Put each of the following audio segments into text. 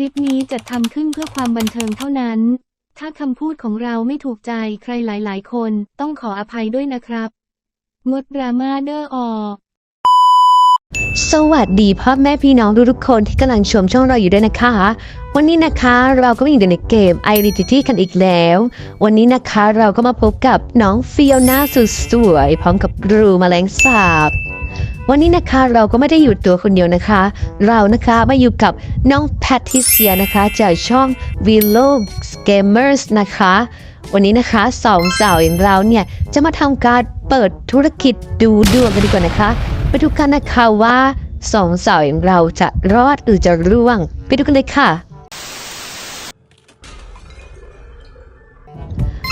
ลิปนี้จัดทำขึ้นเพื่อความบันเทิงเท่านั้น ถ้าคำพูดของเราไม่ถูกใจใครหลาย ๆ คนต้องขออภัยด้วยนะครับ งดดราม่าเด้ออสวัสดีพ่อแม่พี่น้องทุกๆคนที่กำลังชมช่องเราอยู่ด้วยนะคะ วันนี้นะคะเราก็มาอยู่ในเกม Identity กันอีกแล้ว วันนี้นะคะเราก็มาพบกับน้องฟิโอนาสุดสวย พร้อมกับรูแมลงสาบ วันนี้นะคะเราก็ไม่ได้อยู่ตัวคนเดียวนะคะ เรานะคะมาอยู่กับน้องแพทิเซียนะคะจากช่อง v l o g Gamers นะคะ วันนี้นะคะสองสาวอย่างเราเนี่ยจะมาทำการเปิดธุรกิจดูดวงกันดีกว่านะคะ ไปดูกันนะคะว่าสองสาวอย่างเราจะรอดหรือจะร่วง ไปดูกันเลยค่ะ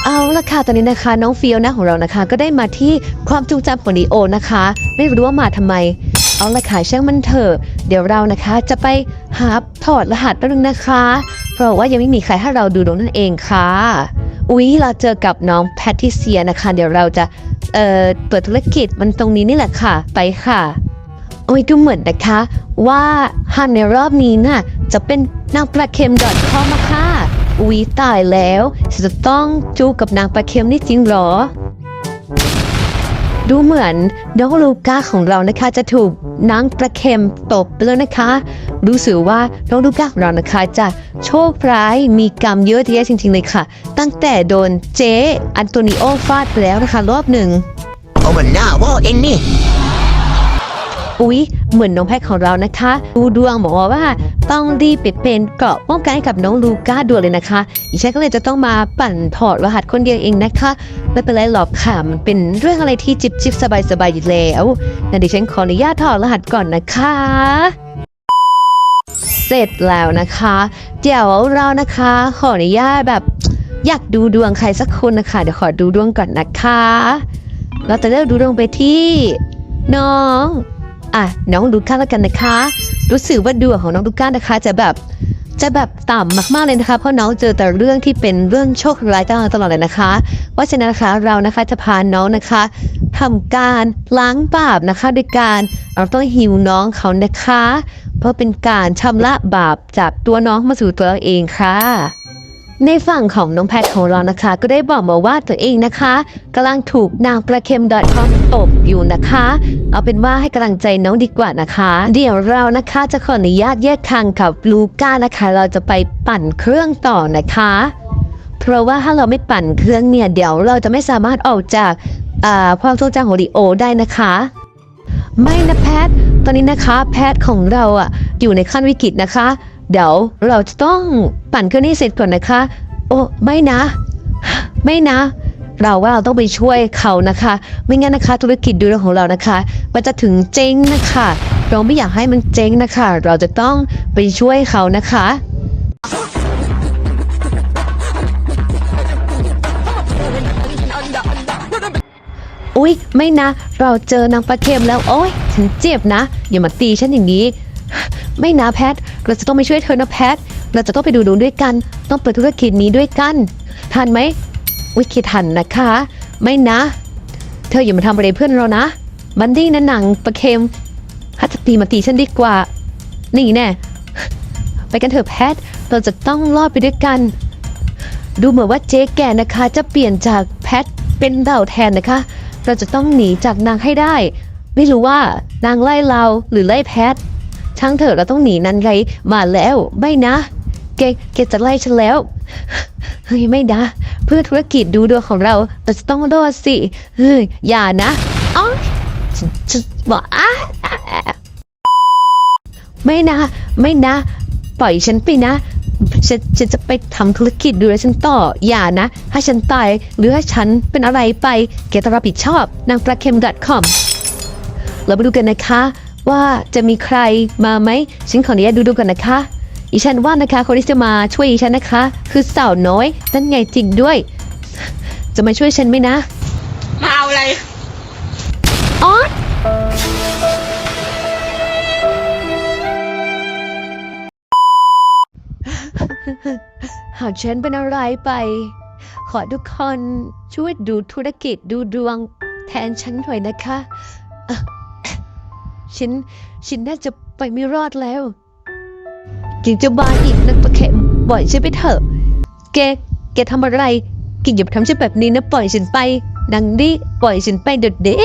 เอาละค่ะตอนนี้นะคะน้องฟิโอนาของเรานะคะ ก็ได้มาที่ความทรงจำของดีโอนะคะ ไม่รู้ว่ามาทำไม เอาละค่ะช่างมันเถอะเดี๋ยวเรานะคะจะไปหาถอดรหัสแป๊บนึงนะคะ เพราะว่ายังไม่มีใครให้เราดูดวงนั่นเองค่ะอุ๊ยเราเจอกับน้องแพทริเซียนะคะ เดี๋ยวเราจะเอ่อเปิดธุรกิจมันตรงนี้นี่แหละค่ะ ไปค่ะโอ้ยดูเหมือนนะคะ ว่าฮันในรอบนี้น่ะจะเป็นนางปลาเค็ม .com อะค่ะ อุ๊ยตายแล้วฉันจะต้องจูกับนางปลาเค็มนี่จริงเหรอ ดูเหมือนน้องลูก้าของเรานะคะจะถูกนางปลาเค็มตบไปแล้วนะคะ รู้สึกว่าน้องลูก้าของเรานะคะจะโชคร้ายมีกรรมเยอะแยะจริงๆเลยค่ะ ตั้งแต่โดนเจ๊อันโตนิโอฟาดไปแล้วนะคะรอบหนึ่ง โอ้มันน่าว่าเอ็นนี่ อุ๊ยเหมือนน้องแพทของเรานะคะดูดวงบอกว่า ต้องรีบไปเป็นเกราะป้องกันให้กับน้องลูก้าด่วนเลยนะคะอีฉันก็เลยจะต้องมาปั่นถอดรหัสคนเดียวเองนะคะ ไม่เป็นไรหรอกค่ะมันเป็นเรื่องอะไรที่จิบจิบสบายสบายอยู่แล้วงั้นดิฉันขออนุญาตถอดรหัสก่อนนะคะเสร็จแล้วนะคะ เดี๋ยวเรานะคะ ขออนุญาตแบบอยากดูดวงใครสักคนนะคะเดี๋ยวขอดูดวงก่อนนะคะ เราจะเลือกดูดวงไปที่ น้อง อะน้องลูก้าแล้วกันนะคะ รู้สึกว่าดวงของน้องลูก้านะคะ จะแบบจะแบบต่ำมากๆเลยนะคะ เพราะน้องเจอแต่เรื่องที่เป็นเรื่องโชคร้ายตลอดเลยนะคะเพราะฉะนั้นนะคะเรานะคะจะพาน้องนะคะทำการล้างบาปนะคะโดยการเราต้องหิวน้องเขานะคะ เพราะเป็นการชำระบาปจากตัวน้องมาสู่ตัวเราเองค่ะ ในฝั่งของน้องแพทของเรานะคะ ก็ได้บอกมาว่าตัวเองนะคะกำลังถูกนางประเค็ม .com ตบอยู่นะคะ เอาเป็นว่าให้กำลังใจน้องดีกว่านะคะ เดี๋ยวเรานะคะจะขออนุญาตแยกทางกับลูก้านะคะ เราจะไปปั่นเครื่องต่อนะคะ เพราะว่าถ้าเราไม่ปั่นเครื่องเนี่ยเดี๋ยวเราจะไม่สามารถออกจากอ่าความทรงจำของดีโอได้นะคะ ไม่นะแพท ตอนนี้นะคะ แพทของเราอะอยู่ในขั้นวิกฤตนะคะ เดี๋ยวเราจะต้องปั่นเครื่องนี้เสร็จก่อนนะคะ โอ้ไม่นะ ไม่นะ เราว่าเราต้องไปช่วยเขานะคะ ไม่งั้นนะคะ ธุรกิจดูแลของเรานะคะ มันจะถึงเจ๊งนะคะ เราไม่อยากให้มันเจ๊งนะคะ เราจะต้องไปช่วยเขานะคะอุ๊ย ไม่นะ เราเจอนางปลาเค็มแล้ว โอ๊ยฉันเจ็บนะ อย่ามาตีฉันอย่างนี้ ไม่นะแพท เราจะต้องไปช่วยเธอนะแพท เราจะต้องไปดูดวงด้วยกัน ต้องเปิดธุรกิจนี้ด้วยกัน ทันไหมวิคิดทันนะคะ ไม่นะ เธออย่ามาทำอะไรเพื่อนเรานะ บันดี้นะหนังปลาเค็มถ้าจะตีมาตีฉันดีกว่า นี่แน่ ไปกันเถอะแพท เราจะต้องรอดไปด้วยกัน ดูเหมือนว่าเจ๊แก่นะคะ จะเปลี่ยนจากแพทเป็นเราแทนนะคะ เราจะต้องหนีจากนางให้ได้ ไม่รู้ว่านางไล่เราหรือไล่แพท ช่างเถอะเราต้องหนีนันไงมาแล้วไม่นะแกแกจะไล่ฉันแล้วเฮ้ยไม่นะเพื่อธุรกิจดูดวงของเราเราจะต้องรอดสิเฮ้ยอย่านะอ๋อฉันฉันบอกอะไม่นะ ไม่นะ ปล่อยฉันไปนะฉันฉันจะไปทำธุรกิจดูแลฉันต่อ อย่านะ ถ้าฉันตายหรือถ้าฉันเป็นอะไรไป แกต้องรับผิดชอบนางปลาเค็ม .com เราไปดูกันนะคะ ว่าจะมีใครมาไหมฉันขออนุญาตดูดูกันนะคะอีฉันว่านะคะคนที่จะมาช่วยอีฉันนะคะ คือสาวน้อยนั่นไงจริงด้วย จะมาช่วยฉันไหมนะ มาเอาอะไรอ๋อหากฉันเป็นอะไรไป ขอทุกคนช่วยดูธุรกิจดูดวงแทนฉันหน่อยนะคะอะ ฉัน ฉันน่าจะไปไม่รอดแล้วกิ่งจะบานอีกนักประเข็มปล่อยฉันไปเถอะ แก แกทำอะไร กิ่งอย่าทำฉันแบบนี้นะปล่อยฉันไปนางนี่ปล่อยฉันไปเด็ดเด้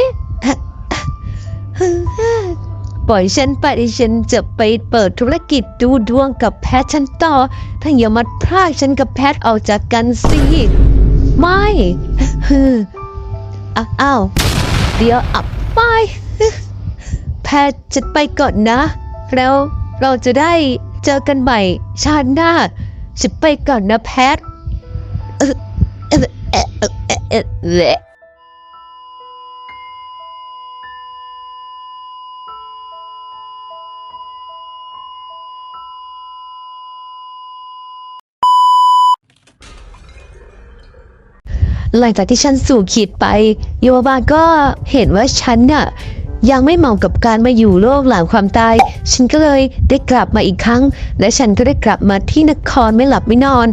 ปล่อยฉันไปดิฉันจะไปเปิดธุรกิจดูดวงกับแพทฉันต่อถ้าอย่ามาพรากฉันกับแพทออกจากกันสิไม่อ้าอ้าวเดี๋ยวอับไป พทจะไปก่อนนะ แล้วเราจะได้เจอกันใหม่ชาติหน้าฉันไปก่อนนะแพทเออเออเออเออเออเออเออหลังจากที่ฉันสู่ขีดไปโยบาก็เห็นว่าฉันน่ะ ยังไม่เหมาะกับการมาอยู่โลกหลังความตาย ฉันก็เลยได้กลับมาอีกครั้ง และฉันก็ได้กลับมาที่นครไม่หลับไม่นอน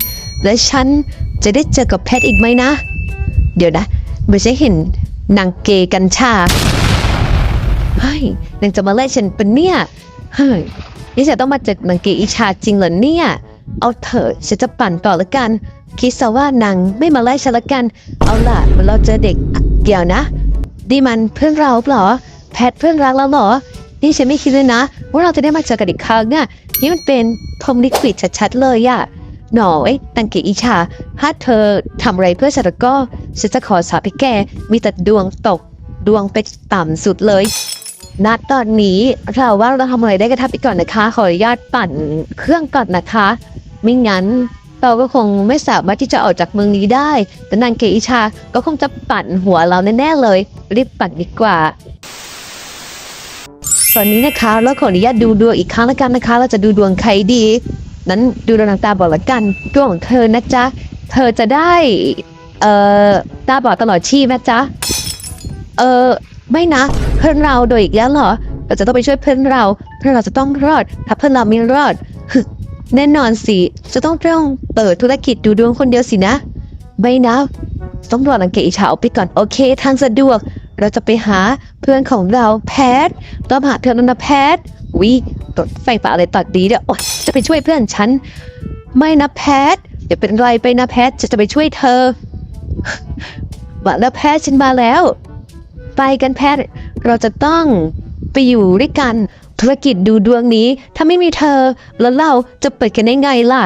และฉันจะได้เจอกับแพทย์อีกไหมนะ เดี๋ยวนะไม่ใช่เห็นนางเกยกัญชาเฮ้ยนางจะมาไล่ฉันเป็นเนี่ยเฮ้ยนี่จะต้องมาเจอนางเกอิชาจริงเหรอเนี่ย เอาเถอะฉันจะปั่นต่อละกัน คิดซะว่านางไม่มาไล่ฉันละกัน เอาล่ะเมื่อเราเจอเด็กเกี่ยวนะดีมันเพื่อนเราเหรอ แพทเพื่อนรักเราเหรอ นี่ฉันไม่คิดเลยนะ ว่าเราจะได้มาเจอกันอีกครั้งน่ะนี่มันเป็นพรมลิขิตชัดๆเลยอะหน่อยตังเกอิชาถ้าเธอทำอะไรเพื่อฉันแล้วก็ฉันจะขอสาบให้แกมีแต่ดวงตกดวงไปต่ำสุดเลยณตอนนี้เราว่าเราทำอะไรได้ก็ทำไปก่อนนะคะ ขออนุญาตปั่นเครื่องก่อนนะคะ ไม่งั้นเราก็คงไม่สามารถที่จะออกจากเมืองนี้ได้ แต่นางเกอิชาก็คงจะปั่นหัวเราแน่ๆเลย รีบปั่นดีกว่า ตอนนี้นะคะเราขออนุญาตดูดวงอีกครั้งละกันนะคะ เราจะดูดวงใครดี นั้นดูดวงตาบอดละกันดวงของเธอนะจ๊ะ เธอจะได้เอ่อตาบอดตลอดชีพนะจ๊ะ เออไม่นะ เพื่อนเราโดยอีกแล้วเหรอ เราจะต้องไปช่วยเพื่อนเรา เพื่อนเราจะต้องรอด ถ้าเพื่อนเราไม่รอดแน่นอนสิ จะต้องต้องเปิดธุรกิจดูดวงคนเดียวสินะ ไม่นะ ต้องรอลังเกอิจฉาออกไปก่อน โอเค ทางสะดวก เราจะไปหาเพื่อนของเราแพทต้องหาเธอแล้วนะแพทวิตดไฟป่าอะไรตัดดีเดี๋ยวโอ๊ยจะไปช่วยเพื่อนฉัน ไม่นะแพทอย่าเป็นไรไปนะแพทจะจะไปช่วยเธอมาแล้วแพทฉันมาแล้ว ไปกันแพทเราจะต้องไปอยู่ด้วยกันธุรกิจดูดวงนี้ ถ้าไม่มีเธอ แล้วเราจะเปิดกันได้ไงล่ะ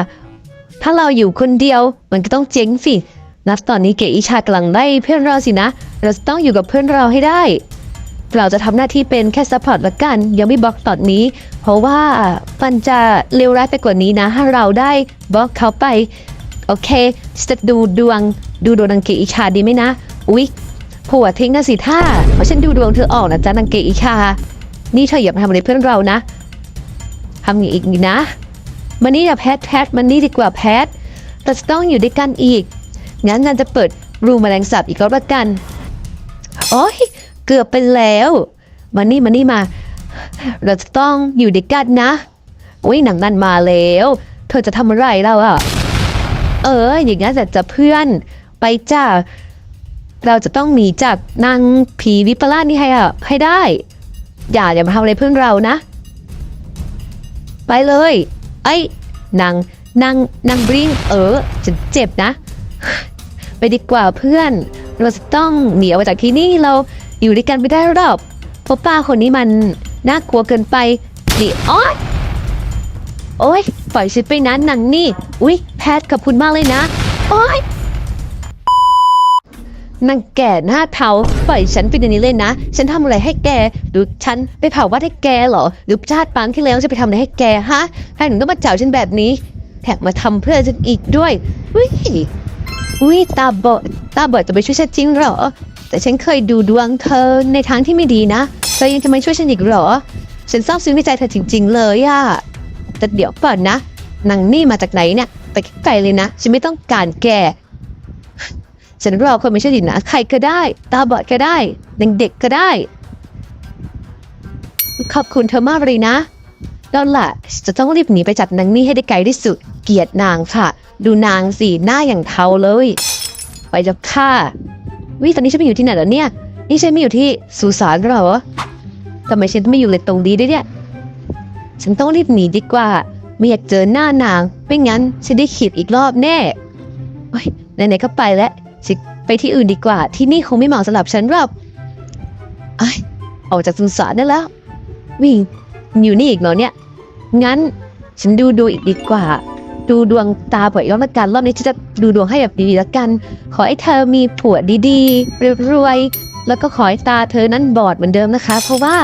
ถ้าเราอยู่คนเดียวมันก็ต้องเจ๊งสินัดตอนนี้เกอิชากำลังได้เพื่อนเราสินะ เราจะต้องอยู่กับเพื่อนเราให้ได้ เราจะทำหน้าที่เป็นแค่ซัพพอร์ตละกัน ยังไม่บล็อกตอนนี้ เพราะว่ามันจะเลวร้ายไปกว่านี้นะ ถ้าเราได้บล็อกเขาไป โอเคจะดูดวงดูดวงนางเกอิชาดีไหมนะ อุ๊ยผัวทิ้งนะสิท่าเพราะฉันดูดวงเธอออกนะจ๊ะนางเกอิชา นี่เธออย่ามาทำอะไรเพื่อนเรานะทำอย่างอีกนะมานี่นะแพทแพทมานี่ดีกว่าแพทเราจะต้องอยู่ด้วยกันอีก งั้นงานจะเปิดรูมแมลงสาบอีกรอบละกัน โอ้ยเกือบไปแล้วมานี่มานี่มา เราจะต้องอยู่ด้วยกันนะอุ้ยหนังนั่นมาแล้ว เธอจะทำอะไรเราอะเออ อย่างงั้นจะจะเพื่อนไปจ้าเราจะต้องหนีจากนางผีวิปลาสนี่ให้อะให้ได้ อย่าอย่ามาทำอะไรเพื่อนเรานะ ไปเลย ไอ้นางนางนางบริงเออจะเจ็บนะ ไปดีกว่าเพื่อน เราจะต้องหนีออกไปจากที่นี่เราอยู่ด้วยกันไม่ได้หรอกเพราะป้าคนนี้มันน่ากลัวเกินไปนี่อ้อยโอ้ยปล่อยฉันไปนะนางนี่ อุ๊ย แพทขอบคุณมากเลยนะ โอ้ยนางแก่หน้าเทาปล่อยฉันไปเดี๋ยวนี้เลยนะ ฉันทำอะไรให้แกหรือฉันไปเผาวัดให้แกเหรอ หรือชาติปางที่แล้วจะไปทำอะไรให้แกฮะให้ถึงต้องมาเจ้าฉันแบบนี้ แถมมาทำเพื่อฉันอีกด้วยอุ้ย อุ้ยตาบอดตาบอดจะไปช่วยฉันจริงเหรอ แต่ฉันเคยดูดวงเธอในทางที่ไม่ดีนะเธอยังจะม่ช่วยฉันอีกเหรอ ฉันซาบซึ้งในใจเธอจริง ๆ เลยอะแต่เดี๋ยวก่อนนะนางนี่มาจากไหนเนี่ยไปไกลๆเลยนะฉันไม่ต้องการแกฉันรอคนไม่ใช่ดินะใครก็ได้ ตาบอดก็ได้นางเด็กก็ได้ ขอบคุณเธอมากเลยนะแล้วล่ะจะต้องรีบหนีไปจัดนางนี่ให้ได้ไกลที่สุด เกลียดนางค่ะ ดูนางสิหน้าอย่างเทาเลยไปจะฆ่าวิตอนนี้ฉันไม่อยู่ที่ไหนแล้วเนี่ย นี่ฉันไม่อยู่ที่สุสานหรอทำไมฉันไม่อยู่เลยตรงนี้ด้วยเนี่ย ฉันต้องรีบหนีดีกว่า ไม่อยากเจอหน้านางไม่งั้นฉันได้ขีดอีกรอบแน่โอ้ยไหนๆก็ไปแล้วฉันไปที่อื่นดีกว่า ที่นี่คงไม่เหมาะสำหรับฉันหรอกไอออกจากสุสานได้แล้ว วิ่งอยู่นี่อีกเหรอเนี่ย งั้นฉันดูดวงอีกดีกว่า ดูดวงตาเผยย้อนละกันรอบนี้ฉันจะดูดวงให้แบบดีๆละกัน ขอให้เธอมีผัวดีๆรวยๆแล้วก็ขอให้ตาเธอนั้นบอดเหมือนเดิมนะคะ เพราะว่า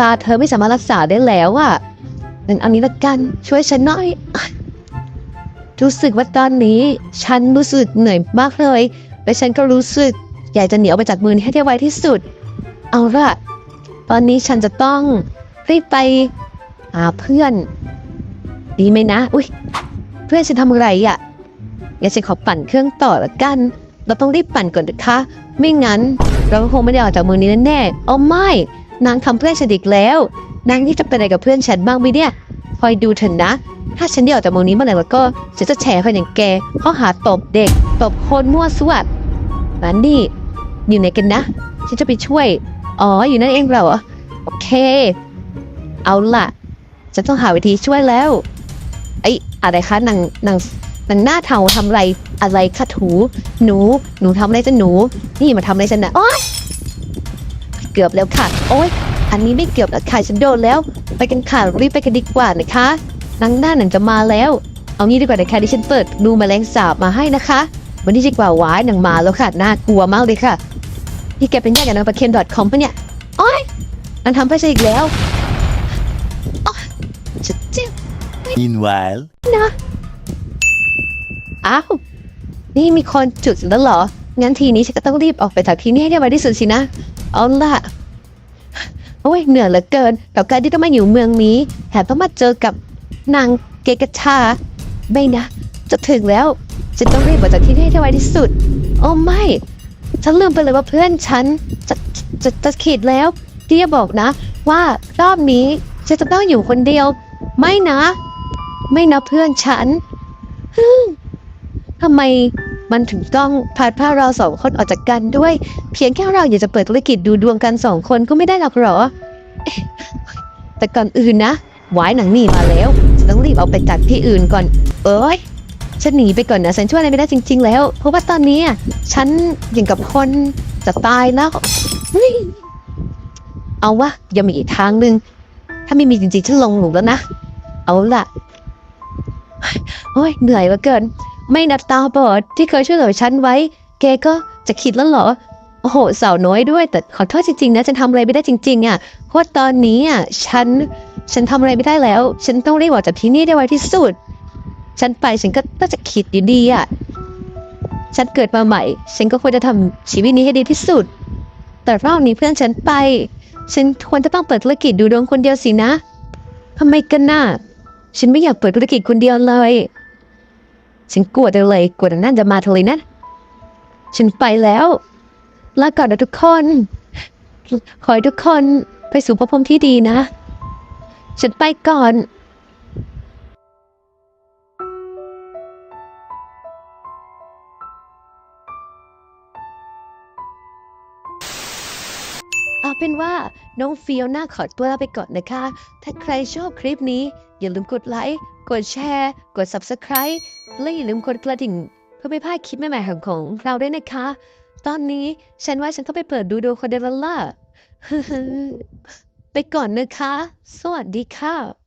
ตาเธอไม่สามารถรักษาได้แล้วอะงั้นเอานี้ละกันช่วยฉันหน่อย รู้สึกว่าตอนนี้ ฉันรู้สึกเหนื่อยมากเลยและฉันก็รู้สึกอยากจะเหนีออกไปจากมือนี้ให้ได้ไวที่สุด เอาละตอนนี้ฉันจะต้องรีบไปหาเพื่อน ดีไหมนะ อุ้ย เพื่อนฉันทำอะไรอะ่ะงั้นฉันขอปั่นเครื่องต่อละกัน เราต้องรีบปั่นก่อนนะคะ ไม่งั้น เราก็คงไม่ได้ออกจากเมืองนี้แน่ๆเอาไม่ นางทำเพื่อนฉันอีกแล้ว นางนี่จะเป็นอะไรกับเพื่อนฉันบ้างไหมเนี่ย คอยดูเถอะนะ ถ้าฉันได้ออกจากเมืองนี้เมื่อไหร่แล้วก็ฉันจะแฉคนอย่างแกข้อหาตบเด็ก ตบคนมั่วสวดนันนี่อยู่ไหนกันนะ ฉันจะไปช่วย อ๋อ อยู่นั่นเองเหรอ โอเค เอาล่ะ ฉันต้องหาวิธีช่วยแล้ว ไอ้ อะไรคะนางนางนางหน้าเทาทำอะไรอะไรคะถู หนู หนูทำอะไรจะหนู นี่มาทำอะไรฉันนะโอ๊ยเกือบแล้วค่ะ โอ๊ย อันนี้ไม่เกือบแล้วค่ะฉันโดนแล้ว ไปกันค่ะรีบไปกันดีกว่านะคะนางหน้าหนังจะมาแล้ว เอางี้ดีกว่านะคะที่ฉันเปิดดูแมลงสาบมาให้นะคะ วันนี้ดีกว่าวายนางมาแล้วค่ะน่ากลัวมากเลยค่ะนี่แกเป็นญาติกับนางประเคน .com ปะเนี่ยโอ๊ยนางทำให้ฉันอีกแล้วโนะ อ้าว นี่มีคนจุดแล้วเหรอ งั้นทีนี้ฉันก็ต้องรีบออกไปจากที่นี่ให้ได้ไวที่สุดสินะ เอาล่ะ โอ้ยเหนื่อยเหลือเกินกับการที่ต้องมาอยู่เมืองนี้แถมต้องมาเจอกับนางเกกชา ไม่นะ จะถึงแล้วฉันต้องรีบออกจากที่นี่ให้ได้ไวที่สุด โอ้ไม่ ฉันลืมไปเลยว่าเพื่อนฉันจะจะจะขีดแล้วที่จะบอกนะ ว่ารอบนี้ฉันจะต้องอยู่คนเดียว ไม่นะ ไม่นะเพื่อนฉันทำไมมันถึงต้องพาดพาเราสองคนออกจากกันด้วย เพียงแค่เราอยากจะเปิดธุรกิจดูดวงกันสองคนก็ไม่ได้หรอกหรอ แต่ก่อนอื่นนะหวายหนังหนีมาแล้วฉันต้องรีบเอาไปจากที่อื่นก่อน เอ้ยฉันหนีไปก่อนนะฉันช่วยอะไรไม่ได้จริง ๆ แล้ว เพราะว่าตอนนี้ฉันอย่างกับคนจะตายแล้วเฮ้ยเอาวะยังมีอีกทางหนึ่งถ้าไม่มีจริงๆฉันลงหลุมแล้วนะ เอาล่ะ โอ้ยเหนื่อยเหลือเกิน ไม่นับตาบอดที่เคยช่วยเหลือฉันไว้ แกก็จะคิดแล้วเหรอ โอ้โหสาวน้อยด้วย แต่ขอโทษจริงๆนะฉันทำอะไรไม่ได้จริงๆอะเพราะตอนนี้อะฉันฉันทำอะไรไม่ได้แล้ว ฉันต้องรีบออกจากที่นี่ได้ไวที่สุด ฉันไปฉันก็ต้องจะคิดอยู่ดีอะฉันเกิดมาใหม่ ฉันก็ควรจะทำชีวิตนี้ให้ดีที่สุด แต่รอบนี้เพื่อนฉันไป ฉันควรจะต้องเปิดธุรกิจดูดวงคนเดียวสินะทำไมกันน่ะ ฉันไม่อยากเปิดธุรกิจคนเดียวเลย ฉันกลัวจังเลยกลัวนั่นจะมาทะเลนะ ฉันไปแล้ว ลาก่อนนะทุกคน ขอให้ทุกคนไปสู่ภพภูมิที่ดีนะ ฉันไปก่อนเอาเป็นว่าน้องฟิโอน่าขอตัวลาไปก่อนนะคะ ถ้าใครชอบคลิปนี้ อย่าลืมกดไลค์กดแชร์ กด Subscribe และอย่าลืมกดกระดิ่งเพื่อไม่พลาดคลิปใหม่ๆของของเราด้วยนะคะ ตอนนี้ฉันว่าฉันต้องไปเปิดดูดูคนเดลล่าไปก่อนนะคะ สวัสดีค่ะ